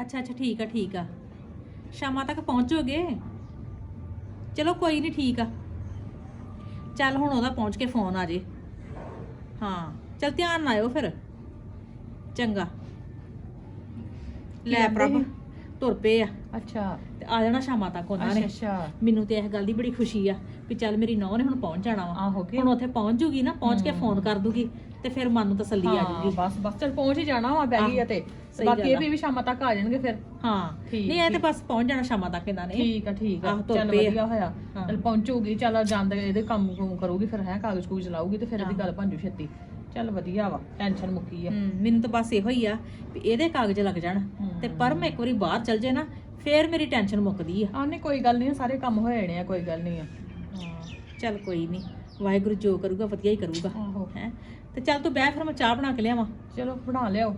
ਅੱਛਾ ਅੱਛਾ ਠੀਕ ਆ ਠੀਕ ਆ। ਸ਼ਾਮਾਂ ਤੱਕ ਪਹੁੰਚੋਗੇ? ਚਲੋ ਕੋਈ ਨਹੀਂ ਠੀਕ ਆ। ਚੱਲ ਹੁਣ ਉਹਦਾ ਪਹੁੰਚ ਕੇ ਫੋਨ ਆ ਜੇ। ਹਾਂ ਚਲ ਧਿਆਨ ਨਾਲ ਆਇਓ ਫਿਰ। ਚੰਗਾ। ਲੈ ਕਹਿੰਦੇ ਪ੍ਰਭ? ਤੁਰ ਪਏ ਆ। ਅੱਛਾ। ਤੇ ਆ ਜਾਣਾ ਸ਼ਾਮਾਂ ਤੱਕ ਉਹਨਾਂ ਨੇ। ਅੱਛਾ ਮੈਨੂੰ ਤੇ ਇਸ ਗੱਲ ਦੀ ਬੜੀ ਖੁਸ਼ੀ ਆ ਵੀ ਚੱਲ ਮੇਰੀ ਨੌਂ ਨੇ ਹੁਣ ਪਹੁੰਚ ਜਾਣਾ ਵਾ। ਆਹੋ ਕਿ ਹੁਣ ਉੱਥੇ ਪਹੁੰਚ ਜੂਗੀ ਨਾ ਪਹੁੰਚ ਕੇ ਫੋਨ ਕਰ ਦੂਗੀ। ਤੇ ਫਿਰ ਮਨ ਨੂੰ ਤਸੱਲੀ ਆ ਹਾਂ, ਜੂਗੀ ਬਸ ਬਸ। ਚਲ ਪਹੁੰਚ ਹੀ ਜਾਣਾ ਵਾ ਬੈਗੀ ਆ ਤੇ। ਸਹੀ ਬਾਕੀ ਗੱਲ ਇਹ ਆ। ਵੀ ਵੀ ਸ਼ਾਮਾਂ ਤੱਕ ਆ ਜਾਣਗੇ ਫਿਰ। ਹਾਂ ਠੀਕ, ਨਹੀਂ ਇਹ ਤੇ। ਬਸ ਪਹੁੰਚ ਜਾਣਾ ਸ਼ਾਮਾਂ ਤੱਕ ਇਹਨਾਂ ਨੇ। ਠੀਕ ਆ ਠੀਕ ਆ। ਆਹੋ, ਤੁਰ ਚੱਲ ਪਏ ਆ। ਵਧੀਆ ਹੋਇਆ। ਹਾਂ। ਚਲ ਪਹੁੰਚੂਗੀ ਚੱਲ ਜਾਂਦੇ ਇਹਦੇ ਕੰਮ ਕੁਮ ਕਰੂਗੀ ਫਿਰ ਹੈ ਕਾਗਜ਼ ਕੂਜ ਲਾਊਗੀ ਤੇ ਫਿਰ ਇਹਦੀ। ਗੱਲ ਭੰਜੂ ਛੇਤੀ। ਚੱਲ ਵਧੀਆ ਵਾ ਟੈਨਸ਼ਨ ਮੁੱਕੀ ਆ। ਮੈਨੂੰ ਤਾਂ ਬਸ ਇਹੋ ਹੀ ਆ ਵੀ ਇਹਦੇ ਕਾਗਜ਼ ਲੱਗ ਜਾਣ ਤੇ ਪਰ ਮੈਂ ਇੱਕ ਵਾਰੀ ਬਾਹਰ ਚਲ ਜੇ ਨਾ ਫੇਰ ਮੇਰੀ ਟੈਨਸ਼ਨ ਮੁੱਕਦੀ ਆ। ਆਹ ਨਹੀਂ ਕੋਈ ਗੱਲ ਨਹੀਂ ਸਾਰੇ ਕੰਮ ਹੋ ਜਾਣੇ ਆ ਕੋਈ ਗੱਲ ਨਹੀਂ ਆ। ਚੱਲ ਕੋਈ ਨਹੀਂ ਵਾਹਿਗੁਰੂ ਜੋ ਕਰੂਗਾ ਵਧੀਆ ਹੀ ਕਰੂਗਾ। ਆਹੋ। ਹੈ? ਤੇ ਚੱਲ ਤੂੰ ਬਹਿ ਫਿਰ ਮੈਂ ਚਾਹ ਬਣਾ ਕੇ ਲਿਆਵਾਂ। ਚਲੋ ਬਣਾ ਲਿਆਓ।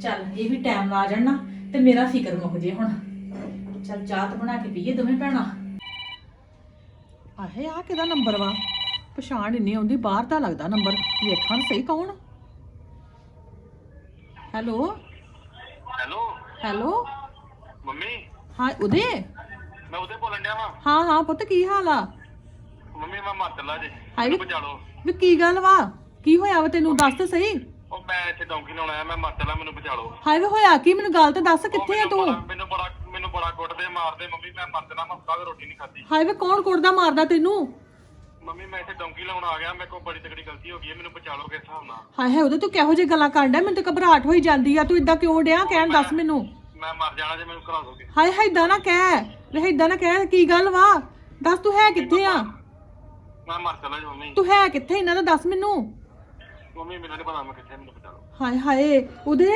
ਚੱਲ ਇਹ ਵੀ ਟਾਈਮ ਲਾ ਜਾਣ ਨਾ ਤੇ ਮੇਰਾ ਫਿਕਰ ਮੁੱਕ ਜੇ ਹੁਣ। ਚੱਲ ਚਾਹ ਤਾਂ ਬਣਾ ਕੇ ਪੀਏ ਦੋਵੇਂ ਭੈਣਾਂ। ਆਹੇ ਆ ਕਿਹਦਾ ਨੰਬਰ ਵਾ? ਪਛਾਣ ਇੰਨੀ ਆਉਂਦੀ ਬਾਹਰ ਦਾ ਲੱਗਦਾ ਨੰਬਰ ਵੇਖਾਂ ਸਹੀ ਕੌਣ? ਹੈਲੋ? ਹੈਲੋ? ਹੈਲੋ? ਮੰਮੀ? ਹਾਂ ਉਦੇ? ਮੈਂ ਉਹਦੇ ਬੋਲਣ ਡਿਆ ਵਾਂ। ਹਾਂ ਹਾਂ ਪੁੱਤ ਕੀ ਹਾਲ ਆ? ਮੰਮੀ ਮੈਂ ਮਰ ਚੱਲਾ ਜੇ। ਹਾਏ ਵੀ- ਬਚਾ ਲਓ। ਵੀ ਕੀ ਗੱਲ ਵਾ? ਕੀ ਹੋਇਆ ਵਾ ਤੈਨੂੰ? ਦੱਸ ਤਾਂ ਸਹੀ। ਉਹ ਮੈਂ ਇੱਥੇ ਡੌਂਕੀ ਲਾਉਣ ਆਇਆ ਮੈਂ ਮਰ ਚੱਲਾ ਮੈਨੂੰ ਬਚਾ ਲਓ। ਹਾਏ ਵੇ ਹੋਇਆ ਕੀ? ਮੈਨੂੰ ਗੱਲ ਤਾਂ ਦੱਸ ਉਹ ਕਿੱਥੇ ਆ ਮੈਨੂੰ ਤੂੰ? ਬੜਾ- ਮੈਨੂੰ ਬੜਾ ਮੈਨੂੰ ਬੜਾ ਕੁੱਟਦੇ ਮਾਰਦੇ ਮੰਮੀ ਮੈਂ ਮਰ ਚੱਲਾ ਮੈਂ ਕੱਲ ਰੋਟੀ ਨਹੀਂ ਖਾਧੀ। ਹਾਏ ਵੇ ਕੌਣ ਕੁੜਦਾ ਮਾਰਦਾ ਤੈਨੂੰ? ਮੰਮੀ ਮੈਂ ਇੱਥੇ ਡੌਂਕੀ ਲਾਉਣ ਆ ਗਿਆ ਮੇਰੇ ਕੋਲ ਬੜੀ ਤਕੜੀ ਗਲਤੀ ਹੋ ਗਈ ਹੈ ਮੈਨੂੰ ਬਚਾ ਲਓ ਕਿਸ ਹਿਸਾਬ ਨਾਲ। ਹਾਏ ਹਾਏ ਉਹਦੇ ਤੂੰ ਕਿਹੋ ਜਿਹੀ ਗੱਲਾਂ ਕਰਦਾ ਮੈਨੂੰ ਤਾਂ ਘਬਰਾਹਟ ਹੋਈ ਜਾਂਦੀ ਆ। ਤੂੰ ਇਦਾਂ ਕਿਉਂ ਡਿਆ? ਕਹਿਣ ਦੱਸ ਮੈਨੂੰ। ਮੈਂ ਮਰ ਜਾਣਾ ਜੇ ਮੈਨੂੰ ਕਰਾ ਦੋਗੇ। ਹਾਏ ਹਾਏ ਇਦਾਂ ਨਾ ਕਹਿ। ਵੇ ਇਦਾਂ ਨਾ ਕਹਿ ਕੀ ਗੱਲ ਵਾ? ਦੱਸ ਤੂੰ ਹੈ ਕਿੱਥੇ ਆ? ਮੈਂ ਮਰ ਚੱਲਾ ਜੀ ਮੰਮੀ। ਤੂੰ ਹੈ ਕਿੱਥੇ? ਇਹਨਾਂ ਦਾ ਦੱਸ ਮੈਨੂੰ। ਮੰਮੀ ਮੈਨੂੰ ਨਹੀਂ ਪਤਾ ਮੈਂ ਕਿੱਥੇ ਮੈਨੂੰ ਬਚਾ ਲਓ। ਹਾਏ ਹਾਏ ਉਦੇ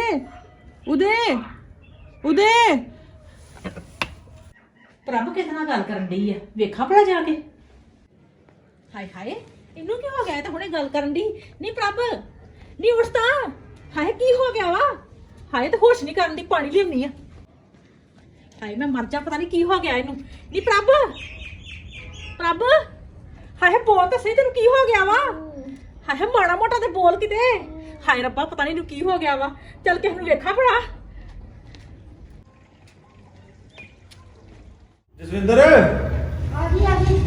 ਉਦੇ ਉਦੇ। ਪ੍ਰਭ ਕਿਸ ਨਾਲ ਗੱਲ ਕਰਨ ਡਈ ਆ? ਵੇਖਾ ਭਲਾ ਜਾ ਕੇ। ਹਾਏ ਹਾਏ ਇਹਨੂੰ ਕੀ ਹੋ ਗਿਆ? ਇਹ ਤਾਂ ਹੁਣੇ ਗੱਲ ਕਰਨ ਡਈ। ਨਹੀਂ ਪ੍ਰਭ ਨਹੀਂ ਉੱਠ ਤਾਂ। ਹਾਏ ਕੀ ਹੋ ਗਿਆ ਵਾ? ਹਾਏ ਤੇ ਹੋਸ਼ ਨਹੀਂ ਕਰਨ ਦੀ ਪਾਣੀ ਲਿਆਉਣੀ ਆ। ਹਾਏ ਮੈਂ ਮਰ ਜਾ ਪਤਾ ਨਹੀਂ ਕੀ ਹੋ ਗਿਆ ਇਹਨੂੰ। ਨਹੀਂ ਪ੍ਰਭ ਪ੍ਰਭ ਹਾਏ ਬੋਲ ਤਾਂ ਸਹੀ ਤੈਨੂੰ ਕੀ ਹੋ ਗਿਆ ਵਾ? ਹਾਏ ਮਾੜਾ ਮੋਟਾ ਤੇ ਬੋਲ ਕਿਤੇ। ਹਾਏ ਰੱਬਾ ਪਤਾ ਨਹੀਂ ਇਹਨੂੰ ਕੀ ਹੋ ਗਿਆ ਵਾ। ਚੱਲ ਕਿਸ ਨੂੰ ਵੇਖਾ ਭਲਾ। ਜਸਵਿੰਦਰ? ਆ ਗਈ ਆ ਗਈ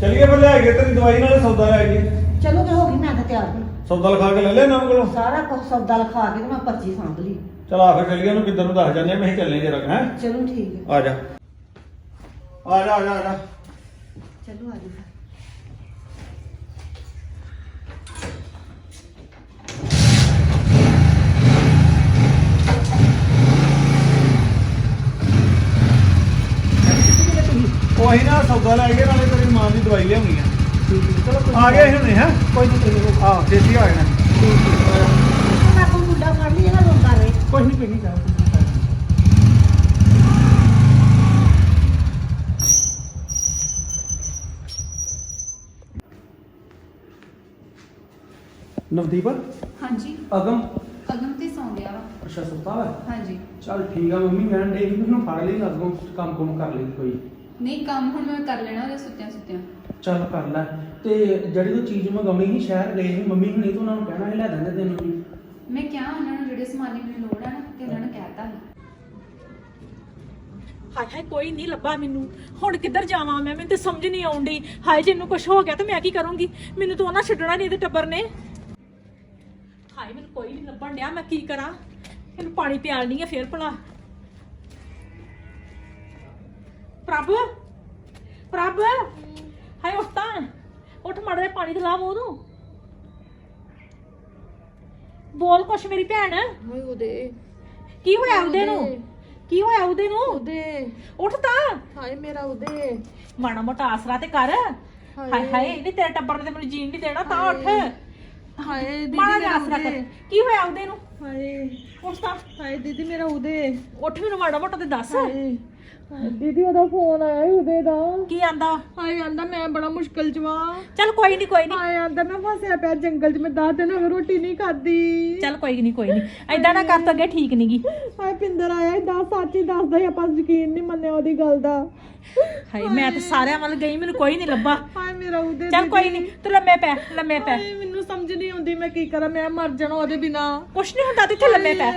ਚਲੀਏ ਫਿਰ ਲੈ ਗਏ ਤੇਰੀ ਦਵਾਈ ਨਾਲ ਸੌਦਾ ਲੈ ਗਏ ਚਲੋ ਤੇ ਹੋ ਗਈ ਮੈਂ ਤਾਂ ਤਿਆਰ ਹਾਂ ਸੌਦਾ ਲਿਖਾ ਕੇ ਲੈ ਲੈ ਇਹਨਾਂ ਕੋਲੋਂ? ਸਾਰਾ ਕੁਝ ਸੌਦਾ ਲਿਖਾ ਕੇ ਤੇ ਮੈਂ ਪਰਚੀ ਸਾਂਭ ਲਈ। ਚਲ ਆ ਫਿਰ ਚਲੀਏ ਨੂੰ ਕਿੱਧਰ ਨੂੰ ਦੱਸ ਜਾਂਦੇ ਆ, ਮੈਂ ਹੀ ਚੱਲਨੇ ਜਰਾ ਹੈ? ਚਲੋ ਠੀਕ ਹੈ। ਆ ਜਾ। ਆ ਜਾ ਆ ਜਾ ਆ ਜਾ। ਚਲੋ ਆ ਜੀ ਉਹ ਅਸੀਂ ਨਾ ਸੌਦਾ ਲੈ ਗਏ ਨਾਲੇ ਤੇਰੀ ਮਾਂ ਦੀ ਦਵਾਈ ਲਿਆਉਣੀ ਆ। ਚਲੋ ਆ ਗਏ ਹੁਣੇ ਹੈ? ਕੋਈ ਨਹੀਂ ਕੋਈ ਨਹੀਂ। ਆ ਛੇਤੀ ਆ ਜਾਣਾ। ਮੈਂ ਕੋਈ ਮੁੰਡਾ ਫੜ ਲਈ ਨਾ ਰੋਂਦਾ ਰਹੇ। ਕੁਝ ਨਹੀਂ ਪਈ ਜਾ ਨਵਦੀਪ? ਹਾਂਜੀ। ਅਗਮ? ਅਗਮ ਤੇ ਸੌਂ ਗਿਆ ਵਾ। ਅੱਛਾ ਸੁੱਤਾ ਵਾ? ਹਾਂਜੀ। ਚੱਲ ਠੀਕ ਆ ਮੰਮੀ ਮੈਂ ਡੇ ਮੈਨੂੰ ਫੜ ਲਈ ਅਗਮ ਕੰਮ ਕੁਮ ਕਰ ਲਈ ਕੋਈ। ਨਹੀਂ ਕੰਮ ਹੁਣ ਮੈਂ ਕਰ ਲੈਣਾ ਉਹਦੇ ਸੁੱਤਿਆਂ ਸੁੱਤਿਆਂ ਚੱਲ ਕਰ ਲੈ। ਤੇ ਜਿਹੜੀ ਤੂੰ ਚੀਜ਼ ਮੰਗਾਉਣੀ ਸੀ ਸ਼ਹਿਰ ਗਏ ਸੀ ਮੰਮੀ ਹੁਣੀ ਤੂੰ ਉਹਨਾਂ ਨੂੰ ਕਹਿਣਾ ਸੀ ਲੈ ਦਿੰਦੇ ਤੈਨੂੰ ਵੀ। ਮੈਂ ਕਿਹਾ ਉਹਨਾਂ ਨੂੰ ਜਿਹੜੇ ਸਮਾਨ ਦੀ ਮੈਨੂੰ ਲੋੜ ਆ ਨਾ ਤੇ ਉਹਨਾਂ ਨੂੰ ਕਹਿਤਾ ਸੀ। ਹਾਏ ਹਾਏ ਕੋਈ ਨਹੀਂ ਲੱਭਾ ਮੈਨੂੰ। ਹੁਣ ਕਿੱਧਰ ਜਾਵਾਂ ਮੈਂ? ਮੈਨੂੰ ਤੇ ਸਮਝ ਨਹੀਂ ਆਉਂਦੀ ਹਾਏ ਜੇ ਇਹਨੂੰ ਕੁਝ ਹੋ ਗਿਆ ਤਾਂ ਮੈਂ ਕੀ ਕਰੂੰਗੀ? ਮੈਨੂੰ ਤਾਂ ਉਹਨਾਂ ਛੱਡਣਾ ਨਹੀਂ ਇਹਦੇ ਟੱਬਰ ਨੇ। ਹਾਏ ਮੈਨੂੰ ਕੋਈ ਨਹੀਂ ਲੱਭਣ ਡਿਆ ਮੈਂ ਕੀ ਕਰਾਂ? ਇਹਨੂੰ ਪਾਣੀ ਪਿਆਲਣੀ ਆ ਫੇਰ ਭਲਾ। ਪ੍ਰਭ ਪ੍ਰਭ। ਹਾਏ ਉੱਠ ਤਾਂ। ਉੱਠ ਮੜ ਦੇ ਪਾਣੀ ਤੇ ਲਾ ਮੂੰਹ ਨੂੰ। ਬੋਲ ਕੁਛ ਮੇਰੀ ਭੈਣ। ਹਾਏ ਉਦੇ ਕੀ ਹੋਇਆ ਉਹਦੇ ਨੂੰ? ਕੀ ਹੋਇਆ ਉਹਦੇ ਨੂੰ? ਉਦੇ ਉੱਠ ਤਾਂ। ਹਾਏ ਮੇਰਾ ਉਦੇ ਮਾੜਾ ਮੋਟਾ ਆਸਰਾ ਤੇ ਕਰ। ਹਾਏ ਹਾਏ। ਇਹਨੇ ਤੇਰੇ ਟੱਬਰ ਨੇ ਤੇ ਮੈਨੂੰ ਜੀਣ ਨਹੀਂ ਦੇਣਾ ਤਾਂ ਉੱਠ। ਹਾਏ। ਦੀਦੀ ਮਾੜਾ ਜਿਹਾ ਮੇਰਾ ਆਸਰਾ ਕਰ। ਉਦੇ ਕੀ ਹੋਇਆ ਉਹਦੇ ਨੂੰ? ਹਾਏ। ਉੱਠ ਤਾਂ। ਹਾਏ ਦੀਦੀ ਮੇਰਾ ਉਦੇ ਉੱਠ ਮੈਨੂੰ ਮਾੜਾ ਮੋਟਾ ਤੇ ਦੱਸ। ਹਾਏ। ਦੀਦੀ ਉਹਦਾ ਫੋਨ ਆਇਆ ਸੀ ਉਹਦੇ ਦਾ। ਕੀ ਆਂਦਾ? ਹਾਏ ਆਂਦਾ ਮੈਂ ਬੜਾ ਮੁਸ਼ਕਲ ਚ ਵਾਂ ਚੱਲ ਕੋਈ ਨਹੀਂ ਕੋਈ ਨਹੀਂ ਹਾਏ ਆਂਦਾ ਮੈਂ ਫਸਿਆ ਪਿਆ ਜੰਗਲ ਚ ਮੈਂ ਦਸ ਦਿਨ ਹੋ ਗਏ ਰੋਟੀ ਨਹੀਂ ਖਾਦੀ ਚੱਲ ਕੋਈ ਨਹੀਂ ਕੋਈ ਨਹੀਂ ਐਦਾਂ ਨਾ ਕਰ ਤੋ ਅੱਗੇ ਠੀਕ ਨਹੀਂਗੀ ਹਾਏ ਪਿੰਦਰ ਆਇਆ ਦਸ ਸੱਚ ਹੀ ਦੱਸਦਾ ਸੀ ਆਪਾਂ ਯਕੀਨ ਨਹੀਂ ਮੰਨਿਆ ਉਹਦੀ ਗੱਲ ਦਾ। ਹਾਏ ਮੈਂ ਤਾਂ ਸਾਰਿਆਂ ਵੱਲ ਗਈ ਮੈਨੂੰ ਕੋਈ ਨਹੀਂ ਲੱਭਾ। ਹਾਏ ਮੇਰਾ ਉਹਦੇ ਚੱਲ ਕੋਈ ਨਹੀਂ ਤੂੰ ਲੰਮੇ ਪੈ ਲੰਮੇ ਪੈ। ਹਾਏ ਮੈਨੂੰ ਸਮਝ ਨਹੀਂ ਆਉਂਦੀ ਮੈਂ ਕੀ ਕਰਾਂ ਮੈਂ ਮਰ ਜਾਣਾ ਉਹਦੇ ਬਿਨਾ। ਕੁਛ ਨਹੀਂ ਹੁੰਦਾ ਤੇ ਇੱਥੇ ਲੰਮੇ ਪੈ।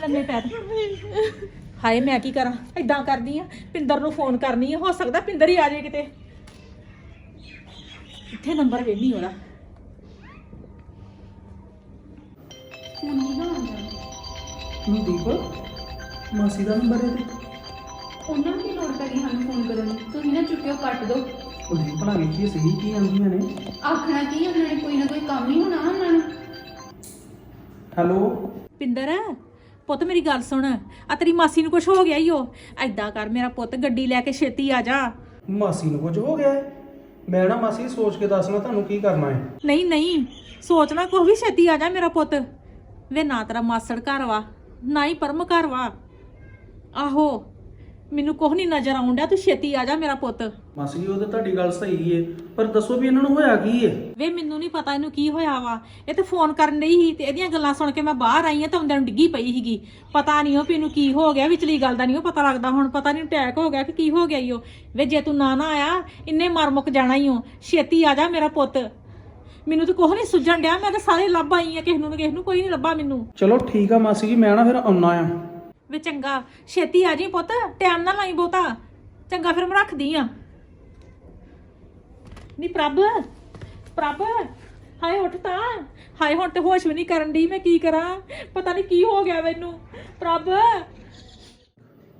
ਲੰਮੇ ਪੈ ਹਾਏ ਮੈਂ ਕੀ ਕਰਾਂ? ਐਦਾਂ ਕਰਦੀ ਆ ਪਿੰਦਰ ਨੂੰ ਫੋਨ ਕਰਨੀ ਆ। ਹੋ ਸਕਦਾ ਪਿੰਦਰ ਹੀ ਆ ਜਾਏ ਕਿਤੇ। ਇੱਥੇ ਨੰਬਰ ਵੇਖਣੀ ਉਹਦਾ ਫੋਨ ਕਿਹਦਾ ਆਉਂਦਾ। ਨਵਦੀਪ ਮਾਸੀ ਦਾ ਨੰਬਰ ਹੈ ਤੇ ਉਹਨਾਂ ਨੂੰ ਕੀ ਲੋੜ ਪੈਣੀ ਸਾਨੂੰ ਫੋਨ ਕਰਨ ਦੀ? ਤੁਸੀਂ ਨਾ ਚੁੱਕਿਓ ਕੱਟ ਦਿਓ ਉਹ ਨਹੀਂ ਭਲਾ ਵੇਖੀਏ ਸਹੀ ਕੀ ਆਂਦੀਆਂ ਨੇ? ਆਖਣਾ ਕੀ ਉਹਨਾਂ ਨੇ? ਕੋਈ ਨਾ ਕੋਈ ਕੰਮ ਹੀ ਹੋਣਾ ਉਹਨਾਂ ਨੂੰ। ਹੈਲੋ? ਪਿੰਦਰ? ਪੁੱਤ ਮੇਰੀ ਗੱਲ ਸੁਣ। ਆ ਤੇਰੀ ਮਾਸੀ ਨੂੰ ਕੁਝ ਹੋ ਗਿਆ ਈ ਓ। ਐਦਾਂ ਕਰ ਮੇਰਾ ਪੁੱਤ ਗੱਡੀ ਲੈ ਕੇ ਛੇਤੀ ਆ ਜਾ। ਮਾਸੀ ਨੂੰ ਕੁਝ ਹੋ ਗਿਆ ਹੈ ਮੈਂ ਨਾ ਮਾਸੀ ਸੋਚ ਕੇ ਦੱਸਣਾ ਤੁਹਾਨੂੰ ਕੀ ਕਰਨਾ ਹੈ ਨਹੀਂ ਨਹੀਂ। ਸੋਚਣਾ ਕੁਛ ਵੀ ਛੇਤੀ ਆ ਜਾ ਮੇਰਾ ਪੁੱਤ। ਵੇ ਨਾ ਤੇਰਾ ਮਾਸੜ ਘਰ ਵਾ ਨਾ ਹੀ ਪਰਮ ਘਰ ਵਾ। ਆਹੋ। ਮੈਨੂੰ ਕੁਛ ਨਹੀਂ ਨਜ਼ਰ ਆਉਂਦਾ ਤੂੰ ਛੇਤੀ ਆ ਜਾ ਮੇਰਾ ਪੁੱਤ। ਮਾਸੀ ਜੀ ਉਹ ਤਾਂ ਤੁਹਾਡੀ ਗੱਲ ਸਹੀ ਏ ਪਰ ਦੱਸੋ ਵੀ ਇਹਨਾਂ ਨੂੰ ਹੋਇਆ ਕੀ ਏ? ਵੇ ਮੈਨੂੰ ਨਹੀਂ ਪਤਾ ਇਹਨੂੰ ਕੀ ਹੋਇਆ ਵਾ। ਇਹ ਤੇ ਫੋਨ ਕਰਨ ਡਈ ਸੀ ਤੇ ਇਹਦੀਆਂ ਗੱਲਾਂ ਸੁਣ ਕੇ ਮੈਂ ਬਾਹਰ ਆਈ ਆ ਤਾਂ ਉਹਦੇ ਨੂੰ ਡਿੱਗੀ ਪਈ ਸੀਗੀ। ਪਤਾ ਨਹੀਂ ਉਹ ਵੀ ਇਹਨੂੰ ਕੀ ਹੋ ਗਿਆ ਵਿਚਲੀ ਗੱਲ ਦਾ ਨਹੀਂ ਉਹ ਪਤਾ ਲੱਗਦਾ। ਹੁਣ ਪਤਾ ਨਹੀਂ ਅਟੈਕ ਹੋ ਗਿਆ ਕਿ ਕੀ ਹੋ ਗਿਆ ਈ ਉਹ। ਵੇ ਜੇ ਤੂੰ ਨਾ ਨਾ ਆਇਆ ਇੰਨੇ ਮਰ ਮੁੱਕ ਜਾਣਾ ਈ ਓ। ਛੇਤੀ ਆ ਜਾ ਮੇਰਾ ਪੁੱਤ। ਮੈਨੂੰ ਤਾਂ ਕੁਛ ਨਹੀਂ ਸੁਝਣ ਡਿਆ ਮੈਂ ਤਾਂ ਸਾਰੇ ਲੱਭ ਆਈ ਆ ਕਿਸੇ ਨੂੰ ਨਾ ਕਿਸੇ ਨੂੰ ਕੋਈ ਨਹੀਂ ਲੱਭਾ ਮੈਨੂੰ। ਚਲੋ ਠੀਕ ਆ ਮਾਸੀ ਜੀ ਮੈਂ ਨਾ ਫਿਰ ਆਉਣਾ ਆ। ਵੇ ਚੰਗਾ ਛੇਤੀ ਆ ਜੀ ਪੁੱਤ ਟਾਈਮ ਨਾ ਲਾਈ ਬਹੁਤਾ। ਚੰਗਾ ਫਿਰ ਮੈਂ ਰੱਖਦੀ ਆ। ਨੀ ਪ੍ਰਭ ਪ੍ਰਭ ਹਾਏ ਉੱਠ ਤਾਂ। ਹਾਏ ਹੁਣ ਤੇ ਹੋਸ਼ ਵੀ ਨਹੀਂ ਕਰਨ ਦੀ ਮੈਂ ਕੀ ਕਰਾਂ। ਪਤਾ ਨਹੀਂ ਕੀ ਹੋ ਗਿਆ ਮੈਨੂੰ। ਪ੍ਰਭ।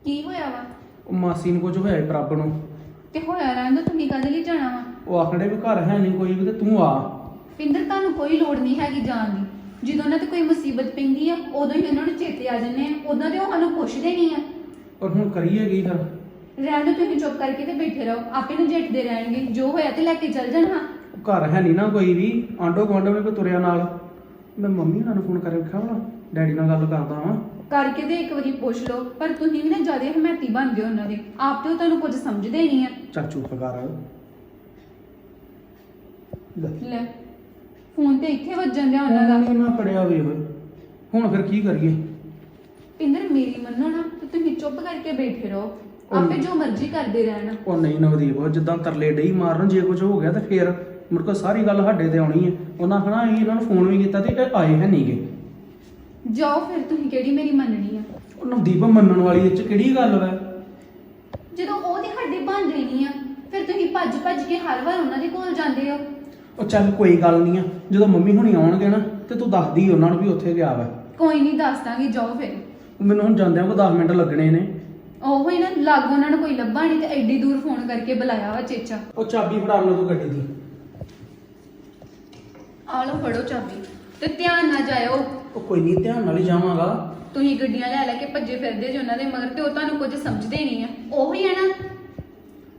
ਕੀ ਹੋਇਆ ਵਾ? ਉਹ ਮਾਸੀ ਨੂੰ ਕੁਝ ਹੋਇਆ ਏ ਪ੍ਰਭ ਨੂੰ। ਤੇ ਹੋਇਆ ਰਹਿੰਦਾ ਤੁਸੀਂ ਕਦੇ ਲਈ ਜਾਣਾ ਵਾ? ਉਹ ਆਖੜੇ ਵੀ ਘਰ ਹੈ ਨਹੀਂ ਕੋਈ ਵੀ ਤੇ ਤੂੰ ਆ। ਪਿੰਦਰ ਤੁਹਾਨੂੰ ਕੋਈ ਲੋੜ ਨਹੀਂ ਹੈਗੀ ਜਾਣ ਦੀ। ਜਦੋਂ ਉਹਨਾਂ ਤੇ ਕੋਈ ਮੁਸੀਬਤ ਪੈਂਦੀ ਆ ਉਦੋਂ ਹੀ ਉਹਨਾਂ ਨੂੰ ਚੇਤੇ ਆ ਜਾਂਦੇ ਆ। ਉਦੋਂ ਤੇ ਉਹ ਸਾਨੂੰ ਪੁੱਛਦੇ ਨਹੀਂ ਆ। ਔਰ ਹੁਣ ਕਰੀਏ ਕੀ ਫਿਰ ਰਹਿਣ ਦਿਓ ਤੁਸੀਂ ਚੁੱਪ ਕਰਕੇ ਤੇ ਬੈਠੇ ਰਹੋ। ਆਪੇ ਨਜਿੱਠਦੇ ਰਹਿਣਗੇ। ਜੋ ਹੋਇਆ ਤੇ ਲੈ ਕੇ ਚੱਲ ਜਾਣ। ਹਾਂ ਉਹ ਘਰ ਹੈ ਨਹੀਂ ਨਾ ਕੋਈ ਵੀ। ਆਂਡੋ ਗੁਆਂਢੋ ਨੇ ਕੋਈ ਤੁਰਿਆ ਨਾਲ। ਮੈਂ ਮੰਮੀ ਉਹਨਾਂ ਨੂੰ ਫੋਨ ਕਰਕੇ ਵੇਖਿਆ ਵਾ ਡੈਡੀ ਨਾਲ ਗੱਲ ਕਰਦਾ ਵਾਂ। ਕਰਕੇ ਤੇ ਇੱਕ ਵਾਰੀ ਪੁੱਛ ਲਓ ਪਰ ਤੁਸੀਂ ਵੀ ਨਾ ਜ਼ਿਆਦਾ ਹਮਾਇਤੀ ਬਣਦੇ ਹੋ ਉਹਨਾਂ ਦੇ। ਆਪ ਤੇ ਉਹ ਤੁਹਾਨੂੰ ਕੁਝ ਸਮਝਦੇ ਨਹੀਂ ਆ। ਚੱਲ ਚੁੱਪ ਕਰ। ਲੈ ਲੈ। ਫੋਨ ਤੇ ਇੱਥੇ ਵੱਜਣ ਦਿਆ ਉਹਨਾਂ ਦਾ। ਨਾ ਪੜਿਆ ਵੇ ਹੋਏ ਹੁਣ ਫਿਰ ਕੀ ਕਰੀਏ? ਪਿੰਦਰ ਮੇਰੀ ਮੰਨੋ ਨਾ ਤੇ ਤੁਸੀਂ ਚੁੱਪ ਕਰਕੇ ਬੈਠੇ ਰਹੋ। ਆਪੇ ਜੋ ਮਰਜ਼ੀ ਕਰਦੇ ਰਹਿਣ। ਉਹ ਨਹੀਂ ਨਵਦੀਪ ਉਹ ਜਿੱਦਾਂ ਤਰਲੇ ਡਈ ਮਾਰਨ ਜੇ ਕੁਝ ਹੋ ਗਿਆ ਤੇ ਫਿਰ ਮੁੜ ਕੇ ਸਾਰੀ ਗੱਲ ਸਾਡੇ ਤੇ ਆਉਣੀ ਹੈ। ਉਹਨਾਂ ਕਹਣਾ ਅਸੀਂ ਇਹਨਾਂ ਨੂੰ ਫੋਨ ਵੀ ਕੀਤਾ ਤੇ ਇਹ ਆਏ ਹੈ ਨਹੀਂਗੇ ਜਾਓ ਫਿਰ ਤੁਸੀਂ ਕਿਹੜੀ ਮੇਰੀ ਮੰਨਣੀ ਆ? ਉਹ ਨਵਦੀਪ ਮੰਨਣ ਵਾਲੀ ਇਹ ਚ ਕਿਹੜੀ ਗੱਲ ਵਾ? ਜਦੋਂ ਉਹ ਤੇ ਸਾਡੇ ਬਣਦੇ ਨਹੀਂ ਆ ਫਿਰ ਤੁਸੀਂ ਭੱਜ ਭੱਜ ਕੇ ਹਰ ਵਾਰ ਉਹਨਾਂ ਦੇ ਕੋਲ ਜਾਂਦੇ ਹੋ। ਉਹ ਚੱਲ ਕੋਈ ਗੱਲ ਨਹੀਂ ਆ। ਜਦੋਂ ਮੰਮੀ ਹੁਣੀ ਆਉਣਗੇ ਨਾ ਤੇ ਤੂੰ ਦੱਸਦੀ ਉਹਨਾਂ ਨੂੰ ਵੀ ਉੱਥੇ ਗਿਆ ਵਾ। ਕੋਈ ਨਹੀਂ ਦੱਸ ਦਾਂਗੀ ਜਾਓ ਫਿਰ। ਮੈਨੂੰ ਹੁਣ ਜਾਂਦਿਆਂ ਕੋ 10 ਮਿੰਟ ਲੱਗਣੇ ਨੇ। ਉਹ ਹੀ ਨਾ ਲਾਗੋ ਉਹਨਾਂ ਨੂੰ ਕੋਈ ਲੱਭਾ ਨਹੀਂ ਤੇ ਐਡੀ ਦੂਰ ਫੋਨ ਕਰਕੇ ਬੁਲਾਇਆ ਵਾ ਚੇਚਾ। ਉਹ ਚਾਬੀ ਫੜਾ ਮੈਨੂੰ ਤੂੰ ਗੱਡੀ ਦੀ। ਆ ਲਓ ਫੜੋ ਚਾਬੀ। ਤੇ ਧਿਆਨ ਨਾਲ ਜਾਇਓ। ਉਹ ਕੋਈ ਨਹੀਂ ਧਿਆਨ ਨਾਲ ਹੀ ਜਾਵਾਂਗਾ। ਤੁਸੀਂ ਗੱਡੀਆਂ ਲੈ ਲੈ ਕੇ ਭੱਜੇ ਫਿਰਦੇ ਜੇ ਉਹਨਾਂ ਦੇ ਮਗਰ ਤੇ ਉਹ ਤੁਹਾਨੂੰ ਕੁਝ ਸਮਝਦੇ ਨਹੀਂ ਆ। ਉਹੀ ਹੈ ਨਾ।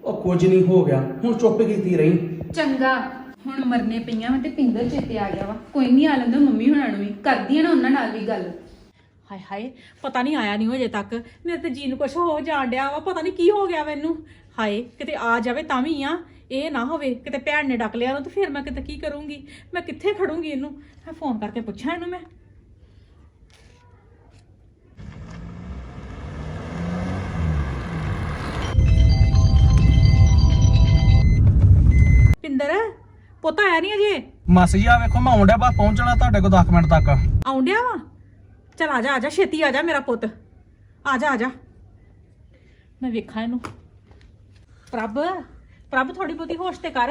ਉਹ ਕੁਝ ਨਹੀਂ ਹੋ ਗਿਆ। ਹੁਣ ਚੁੱਪ ਕੀਤੀ ਰਹੀ। ਚੰਗਾ। ਹੁਣ ਮਰਨੇ ਪਈਆਂ ਵਾ ਤੇ ਪਿੰਦਰ ਚੇਤੇ ਆ ਗਿਆ ਵਾ। ਕੋਈ ਨਹੀਂ ਆ ਲੈਂਦਾ ਮੰਮੀ ਹੁਣਾਂ ਨੂੰ ਵੀ। ਕਰਦੀ ਆ ਨਾ ਉਹਨਾਂ ਨਾਲ ਵੀ ਗੱਲ। ਹਾਏ ਹਾਏ, ਪਤਾ ਨਹੀਂ ਆਇਆ ਨਹੀਂ ਹਜੇ ਤੱਕ। ਮੇਰੇ ਤੇ ਜੀ ਨੂੰ ਕੁਝ ਹੋ ਜਾਣ ਡਿਆ ਵਾ, ਪਤਾ ਨਹੀਂ ਕੀ ਹੋ ਗਿਆ ਮੈਨੂੰ। ਹਾਏ, ਕਿਤੇ ਆ ਜਾਵੇ ਤਾਂ ਵੀ ਆ। ਇਹ ਨਾ ਹੋਵੇ, ਕਿਤੇ ਭੈਣ ਨੇ ਡੱਕ ਲਿਆ ਉਹਨੂੰ ਤੇ ਫਿਰ ਮੈਂ ਕਿਤੇ ਕੀ ਕਰੂੰਗੀ? ਮੈਂ ਕਿੱਥੇ ਖੜੂੰਗੀ ਇਹਨੂੰ? ਮੈਂ ਫੋਨ ਕਰਕੇ ਪੁੱਛਾਂ ਇਹਨੂੰ ਮੈਂ। ਨਹੀਂ ਅਜੇ? ਮਾਸੀ ਜੀ ਆ ਵੇਖੋ ਮੈਂ ਆਉਂਦਾ ਬਾ ਪਹੁੰਚਣਾ ਤੁਹਾਡੇ ਕੋਲ 10 ਮਿੰਟ ਤੱਕ। ਆਉਂਦਿਆ ਵਾ? ਚਲ ਆ ਜਾ ਆ ਜਾ ਛੇਤੀ ਆ ਜਾ ਮੇਰਾ ਪੁੱਤ। ਆ ਜਾ ਆ ਜਾ। ਮੈਂ ਵੇਖਾਂ ਇਹਨੂੰ। ਪ੍ਰਭ ਪ੍ਰਭ ਥੋੜੀ ਬਹੁਤੀ ਹੋਸ਼ ਤੇ ਕਰ।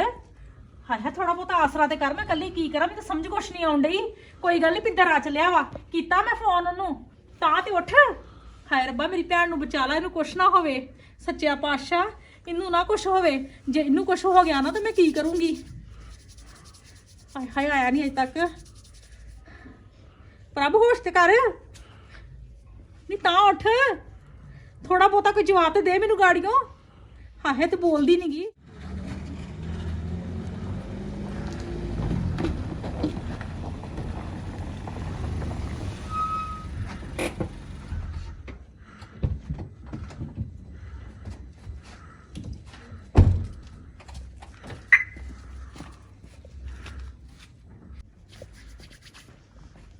ਹਾਏ ਹਾਏ ਥੋੜਾ ਬਹੁਤਾ ਆਸਰਾ ਤੇ ਕਰ ਮੈਂ ਕੱਲੀ ਕੀ ਕਰਾਂ? ਮੈਨੂੰ ਸਮਝ ਕੁਛ ਨਹੀਂ ਆਉਣ ਡਈ। ਕੋਈ ਗੱਲ ਨਹੀਂ ਪਿੰਦਰ ਆ ਚੱਲਿਆ ਵਾ। ਕੀਤਾ ਮੈਂ ਫੋਨ ਉਹਨੂੰ? ਤਾਂ ਤੇ ਉੱਠ। ਹਾਏ ਰੱਬਾ ਮੇਰੀ ਭੈਣ ਨੂੰ ਬਚਾ ਲੈ ਇਹਨੂੰ ਕੁਛ ਨਾ ਹੋਵੇ। ਸੱਚਿਆ ਪਾਤਸ਼ਾਹ ਇਹਨੂੰ ਨਾ ਕੁਛ ਹੋਵੇ। ਜੇ ਇਹਨੂੰ ਕੁਛ ਹੋ ਗਿਆ ਨਾ ਤਾਂ ਮੈਂ ਕੀ ਕਰੂੰਗੀ? ਹਾਏ ਹਾਏ, ਆਇਆ ਨਹੀਂ ਅਜੇ ਤੱਕ। ਪ੍ਰਭ, ਹੋਸ਼ ਤੇ ਕਰ। ਨਹੀਂ ਤਾਂ ਉੱਠ। ਥੋੜਾ ਬਹੁਤਾ ਕੋਈ ਜਵਾਬ ਤੇ ਦੇ ਮੈਨੂੰ ਗਾੜੀਆਂ ਹਾਏ ਤੇ ਬੋਲਦੀ ਨੀ